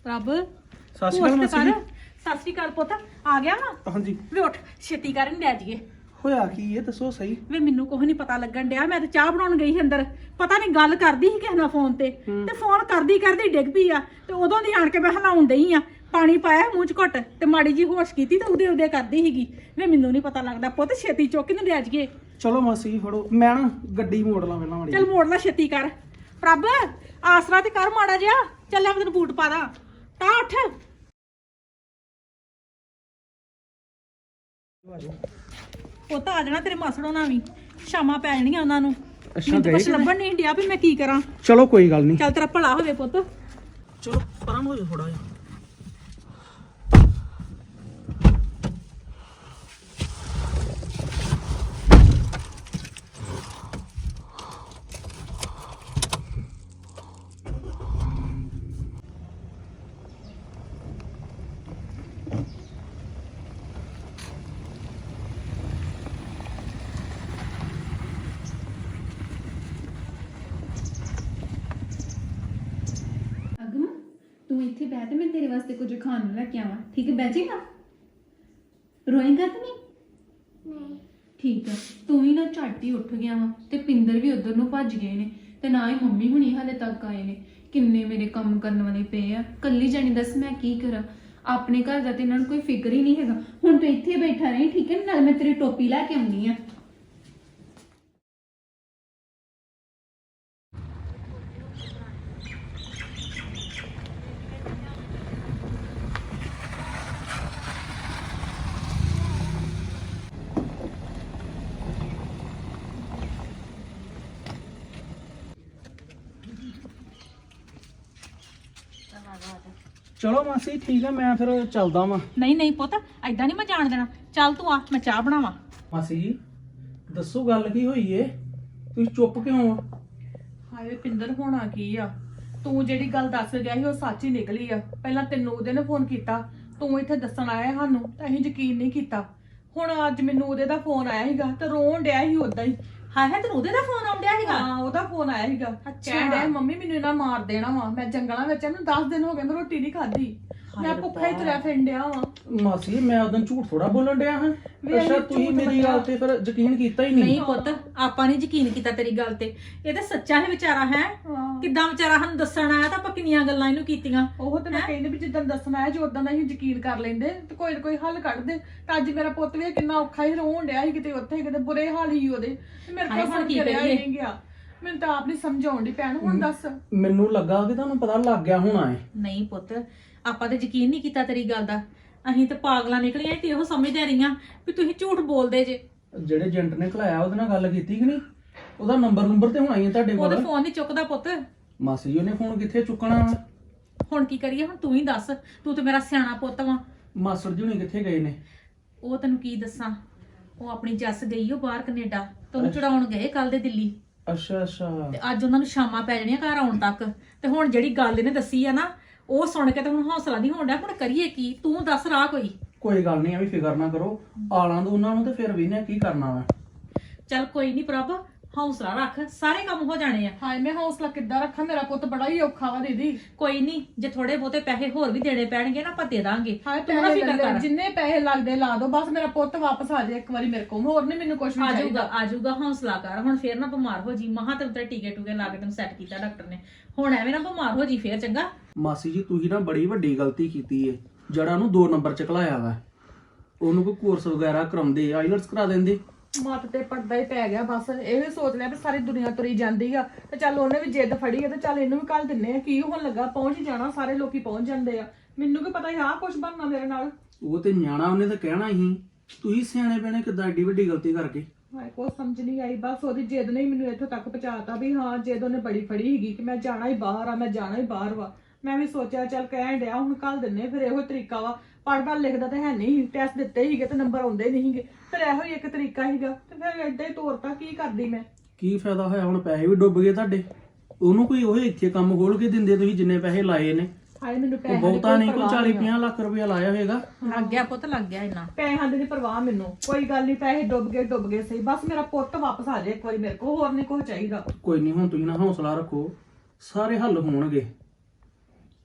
ਪ੍ਰਭ ਸਤਿ ਸ਼੍ਰੀ ਅਕਾਲ ਹੋਸ਼ ਤੇ ਮਾਸੀ ਜੀ। ਕਰ। ਸਤਿ ਸ਼੍ਰੀ ਅਕਾਲ ਪੁੱਤ ਆ ਗਿਆ ਵਾ? ਹਾਂਜੀ। ਵੇ ਉੱਠ ਛੇਤੀ ਕਰਨ ਲੈ ਜੀਏ ਹੋਇਆ ਕੀ ਇਹ? ਦੱਸੋ ਸਹੀ। ਵੇ ਮੈਨੂੰ ਕੁਝ ਨਹੀਂ ਪਤਾ ਲੱਗਣ ਡਿਆ ਮੈਂ ਤਾਂ ਚਾਹ ਬਣਾਉਣ ਗਈ ਸੀ ਅੰਦਰ। ਪਤਾ ਨਹੀਂ ਗੱਲ ਕਰਦੀ ਸੀ ਕਿਸੇ ਨਾਲ ਫੋਨ ਤੇ। ਤੇ ਫੋਨ ਕਰਦੀ ਕਰਦੀ ਡਿੱਗ ਪਈ ਆ। ਤੇ ਉਦੋਂ ਦੀ ਆਣ ਕੇ ਮੈਂ ਹਲਾਉਣ ਡਈ ਆ। ਪਾਣੀ ਪਾਇਆ ਮੂੰਹ ਚ ਘੁੱਟ ਤੇ ਮਾੜੀ ਜੀ ਹੋਸ਼ ਕੀਤੀ ਤੇ ਉਹਦੇ ਉਹਦੇ ਕਰਦੀ ਸੀਗੀ। ਵੇ ਮੈਨੂੰ ਨਹੀਂ ਪਤਾ ਲੱਗਦਾ। ਪੁੱਤ ਛੇਤੀ ਚੁੱਕ ਨੂੰ ਲੈ ਜੀਏ ਚਲੋ ਮਾਸੀ ਜੀ ਫੜੋ। ਮੈਂ ਨਾ ਗੱਡੀ ਮੋੜ ਲਾਂ ਪਹਿਲਾਂ ਮਾੜੀ ਚੱਲ ਮੋੜ ਲੈ ਛੇਤੀ ਕਰ। ਪ੍ਰਭ ਆਸਰਾ ਤੇ ਕਰ ਮਾੜਾ ਜਿਹਾ। ਚੱਲ ਮੈਂ ਤੈਨੂੰ ਬੂਟ ਪਾ ਦਾਂ। ਤਾਂ ਉੱਠ। ਪੁੱਤ ਆ ਜਾਣਾ ਤੇਰੇ ਮਾਸੜੋਂ ਨਾਲ ਵੀ। ਸ਼ਾਮਾਂ ਪੈ ਜਾਣੀਆਂ ਉਹਨਾਂ ਨੂੰ। ਅੱਛਾ, ਮੈਨੂੰ ਤਾਂ ਗਏ ਕੁਛ ਕਿਤੇ? ਲੱਭਣ ਨਹੀਂ ਡਿਆ ਵੀ ਮੈਂ ਕੀ ਕਰਾਂ। ਚਲੋ ਕੋਈ ਗੱਲ ਨਹੀਂ ਚੱਲ ਤੇਰਾ ਭਲਾ ਹੋਵੇ ਪੁੱਤ। ਚਲੋ ਪਰਾਂ ਨੂੰ ਹੋ ਜਾ ਥੋੜਾ ਜਿਹਾ ਅਗਮ ਤੂੰ ਇੱਥੇ ਬਹਿ ਤੇ ਮੈਂ ਤੇਰੇ ਵਾਸਤੇ ਕੁਝ ਖਾਣ ਨੂੰ ਲੈ ਕੇ ਆਵਾਂ। ਠੀਕ ਹੈ ਬਹਿ ਜਾਏਗਾ? ਰੋਏਗਾ ਤਾਂ ਨਹੀਂ ਨਹੀਂ। ਠੀਕ ਹੈ ਤੂੰ ਵੀ ਨਾ ਝੱਟ ਹੀ ਉੱਠ ਗਿਆ ਵਾ ਤੇ ਪਿੰਦਰ ਵੀ ਉਧਰ ਨੂੰ ਭੱਜ ਗਏ ਨੇ ਤੇ ਨਾ ਹੀ ਮੰਮੀ ਹੁਣੀ ਹਾਲੇ ਤੱਕ ਆਏ ਨੇ। ਕਿੰਨੇ ਮੇਰੇ ਕੰਮ ਕਰਨ ਵਾਲੇ ਪਏ ਆ। ਕੱਲੀ ਜਾਣੀ ਦੱਸ ਮੈਂ ਕੀ ਕਰਾਂ? ਆਪਣੇ ਘਰ ਦਾ ਤੇ ਇਹਨਾਂ ਨੂੰ ਕੋਈ ਫਿਕਰ ਹੀ ਨਹੀਂ ਹੈਗਾ। ਹੁਣ ਤੂੰ ਇੱਥੇ ਬੈਠਾ ਰਹੀ ਠੀਕ ਹੈ? ਨਾਲ ਮੈਂ ਤੇਰੀ ਟੋਪੀ ਲੈ ਕੇ ਆਉਣੀ ਆ ਚਲੋ ਮਾਸੀ ਠੀਕ ਹੈ ਮੈਂ ਫਿਰ ਚੱਲਦਾ ਵਾਂ। ਨਹੀਂ ਨਹੀਂ ਪੁੱਤ ਐਦਾਂ ਨਹੀਂ ਮੈਂ ਜਾਣ ਦੇਣਾ। ਚੱਲ ਤੂੰ ਆ ਮੈਂ ਚਾਹ ਬਣਾਵਾਂ। ਮਾਸੀ ਜੀ ਦੱਸੋ ਗੱਲ ਕੀ ਹੋਈ ਏ? ਤੁਸੀਂ ਚੁੱਪ ਕਿਉਂ ਆ ਹਾਏ ਪਿੰਦਰ ਹੋਣਾ ਕੀ ਆ? ਤੂੰ ਜਿਹੜੀ ਗੱਲ ਦੱਸ ਗਿਆ ਸੀ ਉਹ ਸੱਚ ਹੀ ਨਿਕਲੀ ਆ। ਪਹਿਲਾਂ ਤੈਨੂੰ ਉਹਦੇ ਨੇ ਫੋਨ ਕੀਤਾ। ਤੂੰ ਇੱਥੇ ਦੱਸਣ ਆਇਆ ਸਾਨੂੰ ਤਾਂ ਅਸੀਂ ਯਕੀਨ ਨਹੀਂ ਕੀਤਾ। ਹੁਣ ਅੱਜ ਮੈਨੂੰ ਉਹਦੇ ਦਾ ਫੋਨ ਆਇਆ ਸੀਗਾ ਤੇ ਰੋਣ ਡਿਆ ਸੀ ਉਦਾਂ ਹੀ। ਹਾਏ ਹਾਏ ਤੈਨੂੰ ਉਹਦੇ ਦਾ ਫੋਨ ਆਉਂਦਿਆ ਸੀਗਾ? ਹਾਂ ਉਹਦਾ ਫੋਨ ਆਇਆ ਸੀਗਾ। ਅੱਛਾ। ਕਹਿਣ ਡਿਆ ਸੀ, ਮੰਮੀ ਮੈਨੂੰ ਇਹਨਾਂ ਮਾਰ ਦੇਣਾ ਵਾ। ਮੈਂ ਜੰਗਲਾਂ ਵਿੱਚ ਆ, ਮੈਨੂੰ 10 ਦਿਨ ਹੋ ਗਏ ਮੈਂ ਰੋਟੀ ਨਹੀਂ ਖਾਧੀ। ਮੈਂ ਭੁੱਖਾ ਹੀ ਤੁਰਿਆ ਫਿਰਦਿਆ ਵਾਂ। ਮਾਸੀ ਮੈਂ ਉਦੋਂ ਝੂਠ ਥੋੜਾ ਬੋਲਣ ਡਿਆ ਹਾਂ। ਵੀ ਅਸੀਂ ਅੱਛਾ ਤੁਸੀਂ ਝੂਠ ਮੇਰੀ ਗੱਲ ਤੇ ਫਿਰ ਯਕੀਨ ਕੀਤਾ ਹੀ ਨਹੀਂ? ਨਹੀਂ ਪੁੱਤ ਆਪਾਂ ਨਹੀਂ ਯਕੀਨ ਕੀਤਾ ਤੇਰੀ ਗੱਲ ਤੇ। ਇਹ ਤਾਂ ਸੱਚਾ ਹੈ ਵਿਚਾਰਾ ਹੈ। ਹਾਂ। ਕਿੱਦਾਂ ਵਿਚਾਰਾ ਸਾਨੂੰ ਦੱਸਣ ਆਇਆ ਤਾਂ ਆਪਾਂ ਕਿੰਨੀਆਂ ਗੱਲਾਂ ਇਹਨੂੰ ਕੀਤੀਆਂ? ਉਹ ਤੇ ਮੈਂ ਕਹਿੰਦੇ ਵੀ ਜਿੱਦਾਂ ਦੱਸਣਾ ਹੈ ਜੋ ਉਦਾਂ ਦਾ ਹੀ ਯਕੀਨ ਕਰ ਲੈਂਦੇ ਤੇ ਕੋਈ ਨਾ ਕੋਈ ਹੱਲ ਕੱਢਦੇ ਤਾਂ ਅੱਜ ਮੇਰਾ ਪੁੱਤ ਵੀ ਕਿੰਨਾ ਔਖਾ ਹੀ ਰੋਣ ਡਿਆ ਸੀ ਕਿਤੇ ਉੱਥੇ ਕਿਤੇ ਬੁਰੇ ਹਾਲ ਹੀ ਉਹਦੇ। ਤੇ ਮੇਰੇ ਹਾਏ, ਕੋਲ ਹੁਣ ਸੁਣ ਕੀ ਕੇ ਰਿਹਾ ਹੀ ਕਰੀਏ? ਨਹੀਂ ਗਿਆ। ਮੈਨੂੰ ਤਾਂ ਆਪ ਨਹੀਂ ਸਮਝਾਉਣ ਦੀ ਭੈਣ ਹੁਣ ਦੱਸ। ਮੈਨੂੰ ਲੱਗਾ ਕਿ ਤੁਹਾਨੂੰ ਪਤਾ ਲੱਗ ਗਿਆ ਹੋਣਾ ਏ। ਨਹੀਂ ਪੁੱਤ ਆਪਾਂ ਤੇ ਯਕੀਨ ਨਹੀਂ ਕੀਤਾ ਤੇਰੀ ਗੱਲ ਦਾ। ਅਸੀਂ ਤੇ ਪਾਗਲਾਂ ਨਿਕਲੀਆਂ ਤੇ ਇਹੋ ਸਮਝਦੇ ਰਹੀਆਂ ਵੀ ਤੁਸੀਂ ਝੂਠ ਬੋਲਦੇ ਜੇ। ਜਿਹੜੇ ਏਜੰਟ ਨੇ ਖਲਾਇਆ ਉਹਦੇ ਨਾਲ ਗੱਲ ਕੀਤੀ ਕਿ ਨਹੀਂ? ਉਹਦਾ ਨੰਬਰ ਨੰਬਰ ਤੇ ਹੋਣਾ ਹੀ ਹੈ ਤੁਹਾਡੇ ਉਹਦੇ ਕੋਲ। ਫੋਨ ਨਹੀਂ ਚੁੱਕਦਾ ਪੁੱਤ। ਮਾਸੀ ਜੀ ਉਹਨੇ ਫੋਨ ਕਿੱਥੇ ਚੁੱਕਣਾ? ਵਾ? ਹੁਣ ਕੀ ਕਰੀਏ? ਹੁਣ ਤੂੰ ਹੀ ਦੱਸ। ਤੂੰ ਤੇ ਮੇਰਾ ਸਿਆਣਾ ਪੁੱਤ ਵਾ। ਮਾਸੜ ਜੀ ਹੁਣੀ ਕਿੱਥੇ ਗਏ ਨੇ? ਉਹ ਤੈਨੂੰ ਕੀ ਦੱਸਾਂ? ਉਹ ਆਪਣੀ ਜੱਸ ਗਈ ਉਹ ਬਾਹਰ ਕੈਨੇਡਾ। ਤੇ ਉਹਨੂੰ ਚੜਾਉਣ ਗਏ ਕੱਲ ਦੇ ਦਿੱਲੀ। ਅੱਛਾ ਅੱਛਾ। ਤੇ ਅੱਜ ਉਹਨਾਂ ਨੂੰ ਸ਼ਾਮਾਂ ਪੈ ਜਾਣੀਆਂ ਘਰ ਆਉਣ ਤੱਕ। ਤੇ ਹੁਣ ਜਿਹੜੀ ਗੱਲ ਇਹਨੇ ਦੱਸੀ ਆ ਨਾ ਉਹ ਸੁਣ ਕੇ ਤੇ ਹੁਣ ਹੌਸਲਾ ਨਹੀਂ ਹੋਣ ਡਿਆ। ਹੁਣ ਕਰੀਏ ਕੀ? ਤੂੰ ਦੱਸ ਰਾਹ ਕੋਈ। ਕੋਈ ਗੱਲ ਨਹੀਂ ਐਵੇਂ ਫਿਕਰ ਨਾ ਕਰੋ। ਆਲਾਂ ਦੋ ਉਹਨਾਂ ਨੂੰ ਤੇ ਫਿਰ ਵੀ ਨੇ ਕੀ ਕਰਨਾ ਵਾ। ਚੱਲ ਕੋਈ ਨਹੀਂ ਪ੍ਰਭ ਹੌਸਲਾ ਰੱਖ ਸਾਰੇ ਕੰਮ ਹੋ ਜਾਣੇ ਆ। ਹਾਏ ਮੈਂ ਹੌਸਲਾ ਕਿੱਦਾਂ ਰੱਖਾਂ? ਮੇਰਾ ਪੁੱਤ ਬੜਾ ਹੀ ਔਖਾ ਵਾ ਦੀਦੀ। ਕੋਈ ਨਹੀਂ ਜੇ ਥੋੜੇ ਬਹੁਤੇ ਪੈਸੇ ਹੋਰ ਵੀ ਦੇਣੇ ਪੈਣਗੇ ਨਾ ਆਪਾਂ ਦੇ ਦਾਂਗੇ। ਹਾਏ ਤੂੰ ਨਾ ਪੈਸੇ ਫਿਕਰ ਕਰ। ਜਿੰਨੇ ਪੈਸੇ ਲੱਗਦੇ ਲਾ ਦੋ ਬਸ ਮੇਰਾ ਪੁੱਤ ਵਾਪਸ ਆ ਜਾਏ ਇੱਕ ਵਾਰੀ ਮੇਰੇ ਕੋਲ। ਹੋਰ ਨਹੀਂ ਮੈਨੂੰ ਕੁਝ ਵੀ ਆ ਜਾਊਗਾ ਚਾਹੀਦਾ। ਆ ਜਾਊਗਾ ਹੌਸਲਾ ਕਰ। ਹੁਣ ਫੇਰ ਨਾ ਬਿਮਾਰ ਹੋ ਜੀ। ਮਹਾ ਤੇ ਉੱਤੇ ਟੀਕੇ ਟੂਕੇ ਲਾ ਕੇ ਤੈਨੂੰ ਸੈੱਟ ਕੀਤਾ ਡਾਕਟਰ ਨੇ। ਹੁਣ ਐਵੇਂ ਨਾ ਬਿਮਾਰ ਹੋ ਜੀ ਫੇਰ ਚੰਗਾ? ਮਾਸੀ ਜੀ ਤੁਸੀਂ ਨਾ ਬੜੀ ਵੱਡੀ ਗਲਤੀ ਕੀਤੀ ਏ। ਜਿਹੜਾ ਉਹਨੂੰ 2 ਨੰਬਰ ਚ ਘਲਾਇਆ ਵਾ। ਉਹਨੂੰ ਕੋਈ ਕੋਰਸ ਵਗੈਰਾ ਕਰਾਉਂਦੇ ਆਈਲਟਸ ਕਰਾ ਦਿੰਦੇ। ਮੱਤ ਤੇ ਪੜਦਾ ਹੀ ਪੈ ਗਿਆ ਬਸ ਇਹ ਵੀ ਸੋਚ ਲਿਆ ਵੀ ਸਾਰੀ ਦੁਨੀਆ ਤੁਰੀ ਜਾਂਦੀ ਆ ਤੇ ਚੱਲ ਉਹਨੇ ਵੀ ਜਿੱਦ ਫੜੀ ਆ ਤੇ ਚੱਲ ਇਹਨੂੰ ਵੀ ਕੱਲ ਦਿੰਨੇ ਆ ਕੀ ਹੋਣ ਲੱਗਾ ਪਹੁੰਚ ਹੀ ਜਾਣਾ ਸਾਰੇ ਲੋਕੀ ਪਹੁੰਚ ਜਾਂਦੇ ਆ। ਮੈਨੂੰ ਕੀ ਪਤਾ ਸੀ ਆਹ ਕੁਝ ਬਣਨਾ ਮੇਰੇ ਨਾਲ। ਉਹ ਤੇ ਨਿਆਣਾ ਉਹਨੇ ਤਾਂ ਕਹਿਣਾ ਹੀ ਤੁਸੀਂ ਸਿਆਣੇ ਬਣੇ ਕਿਦਾਂ ਏਡੀ ਵੱਡੀ ਗਲਤੀ ਕਰਕੇ? ਹਾਏ ਕੋਈ ਸਮਝ ਨਹੀਂ ਆਈ ਬਸ ਉਹਦੀ ਜਿੱਦ ਨੇ ਹੀ ਮੈਨੂੰ ਇੱਥੋਂ ਤੱਕ ਪਹੁੰਚਾਤਾ ਵੀ ਹਾਂ ਜਿੱਦ ਉਹਨੇ ਬੜੀ ਫੜੀ ਸੀਗੀ ਕਿ ਮੈਂ ਜਾਣਾ ਹੀ ਬਾਹਰ ਆ ਮੈਂ ਜਾਣਾ ਹੀ ਬਾਹਰ ਵਾ। ਮੈਂ ਵੀ ਸੋਚਿਆ ਚੱਲ ਕਹਿਣ ਡਿਆ ਹੁਣ ਕੱਲ ਦਿੰਨੇ ਫਿਰ ਇਹੋ ਤਰੀਕਾ ਵਾ। ਪੜਦਾ ਲਿਖਦਾ ਤਾਂ ਹੈ ਨਹੀਂ ਟੈਸਟ ਦਿੱਤੇ ਸੀਗੇ ਤੇ ਨੰਬਰ ਆਉਂਦੇ ਨਹੀਂ ਸੀਗੇ। ਫਿਰ ਇਹੋ ਹੀ ਇੱਕ ਤਰੀਕਾ ਸੀਗਾ ਤੇ ਫਿਰ ਏਦਾਂ ਹੀ ਤੋਰਤਾ ਕੀ ਕਰਦੀ ਮੈਂ? ਕੀ ਫਾਇਦਾ ਹੋਇਆ ਹੁਣ ਪੈਸੇ ਵੀ ਡੁੱਬ ਗਏ ਤੁਹਾਡੇ? ਉਹਨੂੰ ਕੋਈ ਉਹ ਇੱਥੇ ਕੰਮ ਖੋਲ ਕੇ ਦਿੰਦੇ ਤੁਸੀਂ ਜਿੰਨੇ ਪੈਸੇ ਲਾਏ ਨੇ? ਹਾਏ ਮੈਨੂੰ ਉਹ ਪੈਸੇ ਦੀ ਬਹੁਤਾ ਕੋਈ ਨਹੀਂ ਕੋਈ ਪਰਵਾਹ 40 50 ਲੱਖ ਰੁਪਇਆ ਲਾਇਆ ਹੋਵੇਗਾ ਲੱਗ ਗਿਆ ਪੁੱਤ ਲੱਗ ਗਿਆ ਇੰਨਾ। ਪੈਸਿਆਂ ਦੀ ਨੀ ਪਰਵਾਹ ਮੈਨੂੰ। ਕੋਈ ਗੱਲ ਨਹੀਂ ਪੈਸੇ ਡੁੱਬ ਗਏ ਡੁੱਬ ਗਏ ਸਹੀ। ਬਸ ਮੇਰਾ ਪੁੱਤ ਵਾਪਸ ਆ ਜਾਏ ਇੱਕ ਵਾਰੀ ਮੇਰੇ ਕੋਲ ਹੋਰ ਨਹੀਂ ਕੁਝ ਚਾਹੀਦਾ। ਕੋਈ ਨਹੀਂ ਹੁਣ ਤੁਸੀਂ ਨਾ ਹੌਸਲਾ ਰੱਖੋ। ਸਾਰੇ ਹੱਲ ਹੋਣਗੇ।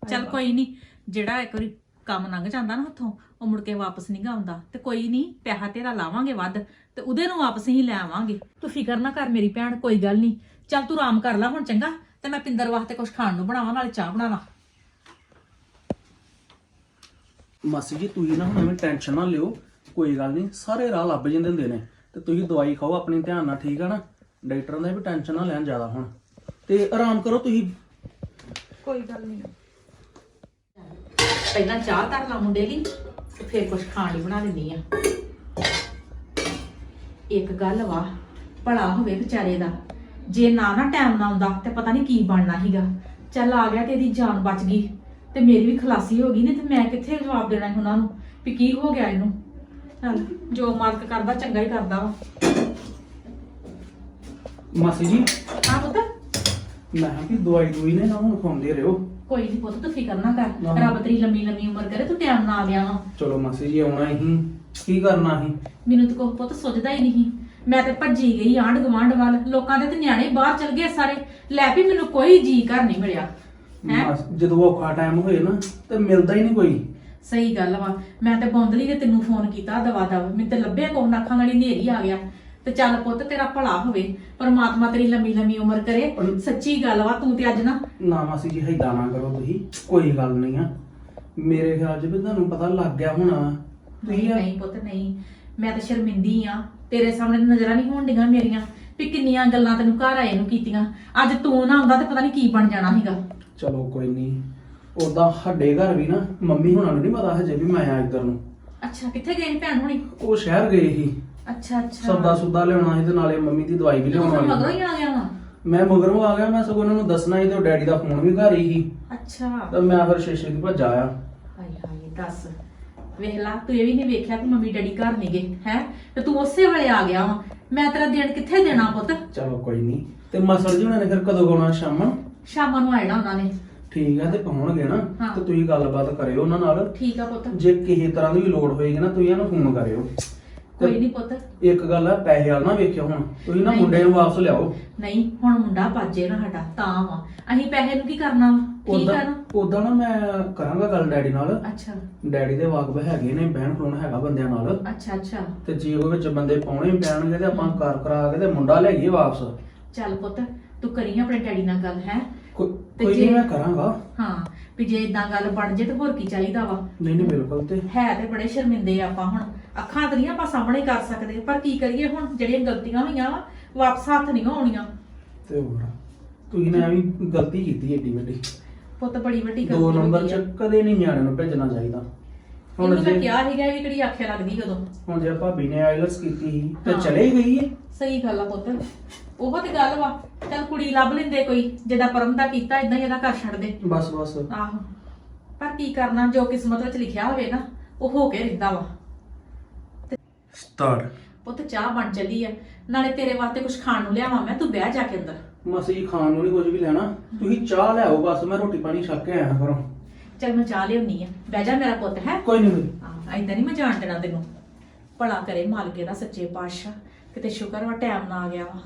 ਚੱਲ ਕੋਈ ਨਹੀਂ ਜਿਹੜਾ ਇੱਕ ਵਾਰੀ ਕੰਮ ਲੰਘ ਜਾਂਦਾ ਨਾ ਹੱਥੋਂ ਉਹ ਮੁੜ ਕੇ ਵਾਪਸ ਨਹੀਂ ਆਉਂਦਾ। ਤੇ ਕੋਈ ਨਹੀਂ ਪੈਸਾ ਤੇਰਾ ਲਾਵਾਂਗੇ ਵੱਧ ਤੇ ਉਹਦੇ ਨੂੰ ਵਾਪਸ ਹੀ ਲੈ ਆਵਾਂਗੇ। ਤੂੰ ਫਿਕਰ ਨਾ ਕਰ ਮੇਰੀ ਭੈਣ ਕੋਈ ਗੱਲ ਨਹੀਂ ਚੱਲ ਤੂੰ ਆਰਾਮ ਕਰ ਲੈ ਹੁਣ ਚੰਗਾ? ਤੇ ਮੈਂ ਪਿੰਦਰ ਵਾਸਤੇ ਕੁਝ ਖਾਣ ਨੂੰ ਬਣਾਵਾਂ ਨਾਲੇ ਚਾਹ ਬਣਾਵਾਂ ਮਾਸੀ ਜੀ ਤੁਸੀਂ ਨਾ ਹੁਣ ਐਵੇਂ ਟੈਨਸ਼ਨ ਨਾ ਲਿਓ ਕੋਈ ਗੱਲ ਨਹੀਂ ਸਾਰੇ ਰਾਹ ਲੱਭ ਜਾਂਦੇ ਹੁੰਦੇ ਨੇ। ਤੇ ਤੁਸੀਂ ਦਵਾਈ ਖਾਓ ਆਪਣੀ ਧਿਆਨ ਨਾਲ ਠੀਕ ਆ ਨਾ? ਡਾਕਟਰਾਂ ਦਾ ਵੀ ਟੈਨਸ਼ਨ ਨਾ ਲੈਣ ਜ਼ਿਆਦਾ ਹੁਣ। ਤੇ ਆਰਾਮ ਕਰੋ ਤੁਸੀਂ। ਕੋਈ ਗੱਲ ਨਹੀਂ ਪਹਿਲਾਂ ਚਾਹ ਧਰ ਲਾ ਮੁੰਡੇ ਲਈ ਤੇ ਫਿਰ ਕੁਝ ਖਾਣ ਲਈ ਬਣਾ ਦਿੰਨੀ ਆ। ਇੱਕ ਗੱਲ ਵਾ ਭਲਾ ਹੋਵੇ ਵਿਚਾਰੇ ਦਾ। ਜੇ ਨਾ ਨਾ ਟਾਈਮ ਨਾ ਆਉਂਦਾ ਤੇ ਪਤਾ ਨਹੀਂ ਕੀ ਬਣਨਾ ਸੀਗਾ। ਚੱਲ ਆ ਗਿਆ ਤੇ ਇਹਦੀ ਜਾਨ ਬਚ ਗਈ। ਤੇ ਮੇਰੀ ਵੀ ਖਲਾਸੀ ਹੋ ਗਈ ਨੇ ਤੇ ਮੈਂ ਕਿੱਥੇ ਜਵਾਬ ਦੇਣਾ ਸੀ ਉਹਨਾਂ ਨੂੰ ਵੀ ਕੀ ਹੋ ਗਿਆ ਇਹਨੂੰ। ਚੱਲ ਜੋ ਮਾਲਕ ਕਰਦਾ ਚੰਗਾ ਹੀ ਕਰਦਾ ਵਾ। ਮਾਸੀ ਜੀ। ਹਾਂ ਪੁੱਤ। ਮੈਂ ਕਿਹਾ ਕਿ ਦਵਾਈ ਦੂਈ ਨੇ ਨਾ ਹੁਣ ਖਾਉਂਦੇ ਰਹੋ। ਕੋਈ ਨਹੀਂ ਪੁੱਤ ਤੂੰ ਫਿਕਰ ਨਾ ਕਰ। ਰੱਬ ਤੇਰੀ ਲੰਮੀ ਲੰਮੀ ਉਮਰ ਕਰੇ ਤੂੰ ਟਾਈਮ ਨਾਲ ਆ ਗਿਆ ਵਾ। ਚਲੋ ਮਾਸੀ ਜੀ ਆਉਣਾ ਹੀ। ਕੀ ਕਰਨਾ ਹੀ? ਮੈਨੂੰ ਤਾਂ ਕੋਈ ਪੁੱਤ ਸੁਝਦਾ ਹੀ ਨਹੀਂ। ਮੈਂ ਤੇ ਭੱਜੀ ਗਈ ਆਂਢ ਗੁਆਂਢ ਵੱਲ। ਲੋਕਾਂ ਦੇ ਤੇ ਨਿਆਣੇ ਬਾਹਰ ਚਲ ਗਏ ਸਾਰੇ। ਲੈ ਵੀ ਮੈਨੂੰ ਕੋਈ ਜੀ ਘਰ ਨਹੀਂ ਮਿਲਿਆ। ਹੈ? ਮਾਸ- ਜਦੋਂ ਔਖਾ ਟਾਈਮ ਹੋਏ ਨਾ ਤੇ ਮਿਲਦਾ ਹੀ ਨਹੀਂ ਕੋਈ। ਸਹੀ ਗੱਲ ਵਾ। ਮੈਂ ਤੇ ਬੌਂਦਲੀ ਨੇ ਤੈਨੂੰ ਫੋਨ ਕੀਤਾ ਦਵਾ ਦਵ ਮੈਨੂੰ ਤੇ ਲੱਭਿਆ ਕੋਹ ਅੱਖਾਂ ਗੜੀ ਨੇਰੀ ਆ ਗਿਆ। ਤੇ ਚੱਲ ਪੁੱਤ ਤੇਰਾ ਭਲਾ ਹੋਵੇ ਪਰਮਾਤਮਾ ਤੇਰੀ ਲੰਮੀ ਲੰਮੀ ਉਮਰ ਕਰੇ। ਸੱਚੀ ਗੱਲ ਵਾ ਤੂੰ ਤੇ ਅੱਜ ਨਾ ਨਾ ਮਾਸੀ ਜੀ ਹੈਦਾ ਨਾ ਕਰੋ ਤੁਸੀਂ ਕੋਈ ਗੱਲ ਨਹੀਂ ਆ। ਮੇਰੇ ਖਿਆਲ 'ਚ ਵੀ ਤੁਹਾਨੂੰ ਪਤਾ ਲੱਗ ਗਿਆ ਹੋਣਾ। ਨਹੀਂ ਆ- ਨਹੀਂ ਪੁੱਤ ਨਹੀਂ। ਮੈਂ ਤਾਂ ਸ਼ਰਮਿੰਦੀ ਆ। ਤੇਰੇ ਸਾਹਮਣੇ ਨਜ਼ਰਾਂ ਨਹੀਂ ਹੋਣ ਡੀਆਂ ਮੇਰੀਆਂ ਵੀ ਕਿੰਨੀਆਂ ਗੱਲਾਂ ਤੈਨੂੰ ਘਰ ਆਏ ਨੂੰ ਕੀਤੀਆਂ। ਅੱਜ ਤੂੰ ਨਾ ਆਉਂਦਾ ਤੇ ਪਤਾ ਨਹੀਂ ਕੀ ਬਣ ਜਾਣਾ ਸੀਗਾ। ਚਲੋ ਕੋਈ ਨਹੀਂ। ਉਦਾਂ ਸਾਡੇ ਘਰ ਵੀ ਨਾ ਮੰਮੀ ਹੁਣਾਂ ਨੂੰ ਨਹੀਂ ਪਤਾ ਹਜੇ ਵੀ ਮੈਂ ਆਇਆ ਇੱਧਰ ਨੂੰ। ਅੱਛਾ ਕਿੱਥੇ ਗਏ ਨੇ ਭੈਣ ਹੁਣੀ? ਉਹ ਸ਼ਹਿਰ ਗਏ ਸੀ। ਅੱਛਾ ਅੱਛਾ। ਸੌਦਾ ਸੁਦਾ ਲਿਆਉਣਾ ਸੀ ਤੇ ਨਾਲੇ ਮੰਮੀ ਦੀ ਦਵਾਈ ਵੀ ਲਿਆਉਣ ਫਿਰ ਮਗਰੋਂ ਹੀ ਆ ਗਿਆ ਵਾ ਮੈਂ ਮਗਰੋਂ ਆ ਗਿਆ ਮੈਂ ਸਗੋਂ ਉਹਨਾਂ ਨੂੰ ਦੱਸਣਾ ਸੀ ਤੇ ਉਹ ਡੈਡੀ ਦਾ ਫੋਨ ਵੀ ਘਰ ਹੀ ਸੀ। ਅੱਛਾ। ਤਾਂ ਮੈਂ ਫਿਰ ਸ਼ੇਸ਼ੇ ਦੀ ਭੱਜ ਆਇਆ। ਹਾਏ ਹਾਏ ਦੱਸ। ਵੇਖ ਲਾ ਤੂੰ ਇਹ ਵੀ ਨਹੀਂ ਵੇਖਿਆ ਕਿ ਮੰਮੀ ਡੈਡੀ ਘਰ ਨਹੀਂ ਗਏ ਹੈ? ਤੇ ਤੂੰ ਉਸੇ ਵੇਲੇ ਆ ਗਿਆ ਵਾ। ਮੈਂ ਤੇਰਾ ਕਿੱਥੇ ਦੇਣਾ ਪੁੱਤ? ਚਲੋ ਕੋਈ ਨਹੀਂ। ਤੇ ਮਸੜ ਜੀ ਉਹਨਾਂ ਨੇ ਫਿਰ ਕਦੋਂ ਗਾਉਣਾ ਸ਼ਾਮਾਂ? ਸ਼ਾਮਾਂ ਨੂੰ ਉਹਨਾਂ ਨੇ। ਠੀਕ ਆ ਤੇ ਆਉਣਗੇ ਨਾ। ਹਾਂ। ਤੇ ਤੁਸੀਂ ਗੱਲਬਾਤ ਕਰਿਓ ਉਹਨਾਂ ਨਾਲ। ਠੀਕ ਆ ਪੁੱਤ। ਜੇ ਕਿਸੇ ਤਰ੍ਹਾਂ ਦੀ ਵੀ ਲੋੜ ਹੋਏਗੀ ਨਾ ਤੁਸੀਂ ਇਹਨੂੰ ਫੋਨ ਕਰਿਓ। ਕੋਈ ਨਹੀਂ ਪੁੱਤ। ਇੱਕ ਗੱਲ ਆ ਪੈਸੇ ਵਾਲ ਨਾ ਵੇਖਿਓ ਹੁਣ। ਤੁਸੀਂ ਨਾ ਨਹੀਂ। ਮੁੰਡੇ ਨੂੰ ਵਾਪਸ ਲਿਆਓ। ਨਹੀਂ ਹੁਣ ਮੁੰਡਾ ਭੱਜੇ ਨਾ ਸਾਡਾ ਤਾਂ ਵਾ। ਅਸੀਂ ਪੈਸੇ ਨੂੰ ਕੀ ਕਰਨਾ ਵਾ? ਠੀਕ ਉਦਾਂ ਆ ਨਾ ਉਦਾਂ ਨਾ ਮੈਂ ਕਰਾਂਗਾ ਗੱਲ ਡੈਡੀ ਨਾਲ। ਅੱਛਾ। ਡੈਡੀ ਦੇ ਵਾਕਬ ਹੈਗੇ ਨੇ ਬਹਿਣ ਖਲੋਣ ਹੈਗਾ ਬੰਦਿਆਂ ਨਾਲ। ਅੱਛਾ ਅੱਛਾ। ਤੇ ਜੇ ਉਹ ਵਿੱਚ ਬੰਦੇ ਪਾਉਣੇ ਪੈਣਗੇ ਤੇ ਆਪਾਂ ਕਰ ਕਰਾ ਕੇ ਤੇ ਮੁੰਡਾ ਲੈ ਗਏ ਵਾਪਸ। ਚੱਲ ਪੁੱਤ ਤੂੰ ਕਰੀ ਆਪਣੇ ਡੈਡੀ ਨਾਲ ਗੱਲ ਹੈ? ਕੋ- ਤੇ ਕੋਈ ਜੇ- ਨਹੀਂ ਮੈਂ ਕਰਾਂਗਾ। ਹਾਂ ਵੀ ਜੇ ਇਦਾਂ ਗੱਲ ਬਣ ਜੇ ਤੇ ਹੋਰ ਕੀ ਚਾਹੀਦਾ ਵਾ? ਨਹੀਂ ਨਹੀਂ ਬਿਲਕੁਲ ਤੇ। ਹੈ ਤੇ ਬੜੇ ਸ਼ਰਮਿੰਦੇ ਆ ਆਪਾਂ ਹੁਣ। ਅੱਖਾਂ ਤੇ ਨਹੀਂ ਆਪਾਂ ਸਾਹਮਣੇ ਕਰ ਸਕਦੇ ਪਰ ਕੀ ਕਰੀਏ ਹੁਣ ਜਿਹੜੀਆਂ ਗਲਤੀਆਂ ਹੋਈਆਂ ਵਾ ਵਾਪਸ ਹੱਥ ਨਹੀਂ ਆਉਣੀਆਂ। ਤੇ ਹੋਰ ਤੁਸੀਂ ਨੇ ਐਵੇਂ ਗਲਤੀ ਕੀਤੀ ਏਡੀ ਵੱਡੀ। ਪੁੱਤ ਬੜੀ ਵੱਡੀ ਗਲਤੀ ਦੋ ਨੰਬਰ ਚ। ਕਦੇ ਨਹੀਂ ਨਿਆਣੇ ਨੂੰ ਭੇਜਣਾ ਚਾਹੀਦਾ। ਹੁਣ ਮੈਂ ਜੇ ਕਿਹਾ ਸੀਗਾ ਵੀ ਕਿਹੜੀ ਆਖਿਆ ਲੱਗਦੀ ਉਦੋਂ। ਹੁਣ ਜੇ ਭਾਬੀ ਨੇ ਆਈਲਟਸ ਕੀਤੀ ਸੀ ਤੇ ਹਾਂ। ਚਲੇ ਹੀ ਗਈ ਹੈ ਸਹੀ ਗੱਲ ਆ ਪੁੱਤ। ਉਹ ਤੇ ਗੱਲ ਵਾ। ਚੱਲ ਕੁੜੀ ਲੱਭ ਲੈਂਦੇ ਕੋਈ ਜਿਹਦਾ ਪਰਮ ਦਾ ਕੀਤਾ ਇਦਾਂ ਹੀ ਇਹਦਾ ਘਰ ਛੱਡ ਦੇ। ਬਸ ਬਸ। ਆਹੋ। ਪਰ ਕੀ ਕਰਨਾ ਜੋ ਕਿਸਮਤ ਵਿੱਚ ਲਿਖਿਆ ਹੋਵੇ ਨਾ ਉਹ ਹੋ ਕੇ ਰਹਿੰਦਾ ਵਾ। ਸਟਾਰਟ ਪੁੱਤ ਚਾਹ ਬਣ ਚੱਲੀ ਆ। ਨਾਲੇ ਤੇਰੇ ਵਾਸਤੇ ਕੁਝ ਖਾਣ ਨੂੰ ਲਿਆਵਾਂ ਮੈਂ ਤੂੰ ਬਹਿ ਜਾ ਕੇ ਅੰਦਰ। ਮਸੀ ਖਾਣ ਨੂੰ ਨਹੀਂ ਕੁਝ ਵੀ ਲੈਣਾ। ਤੁਸੀਂ ਚਾਹ ਲਿਆਓ ਬਸ ਮੈਂ ਰੋਟੀ ਪਾਣੀ ਛੱਕ ਕੇ ਆਇਆ ਕਰੋ ਚੱਲ ਮੈਂ ਚਾਹ ਲਿਆਉਣੀ ਆ। ਬਹਿ ਜਾ ਮੇਰਾ ਪੁੱਤ ਹੈ? ਕੋਈ ਨਹੀਂ ਹਾਂ ਐਦਾਂ ਨਹੀਂ ਮੈਂ ਜਾਣ ਦੇਣਾ ਤੈਨੂੰ। ਭਲਾ ਕਰੇ ਮਾਲਕੇ ਦਾ ਸੱਚੇ ਪਾਤਸ਼ਾਹ। ਕਿਤੇ ਸ਼ੁਕਰ ਵਾ ਟਾਈਮ ਨਾ ਆ ਗਿਆ ਵਾ।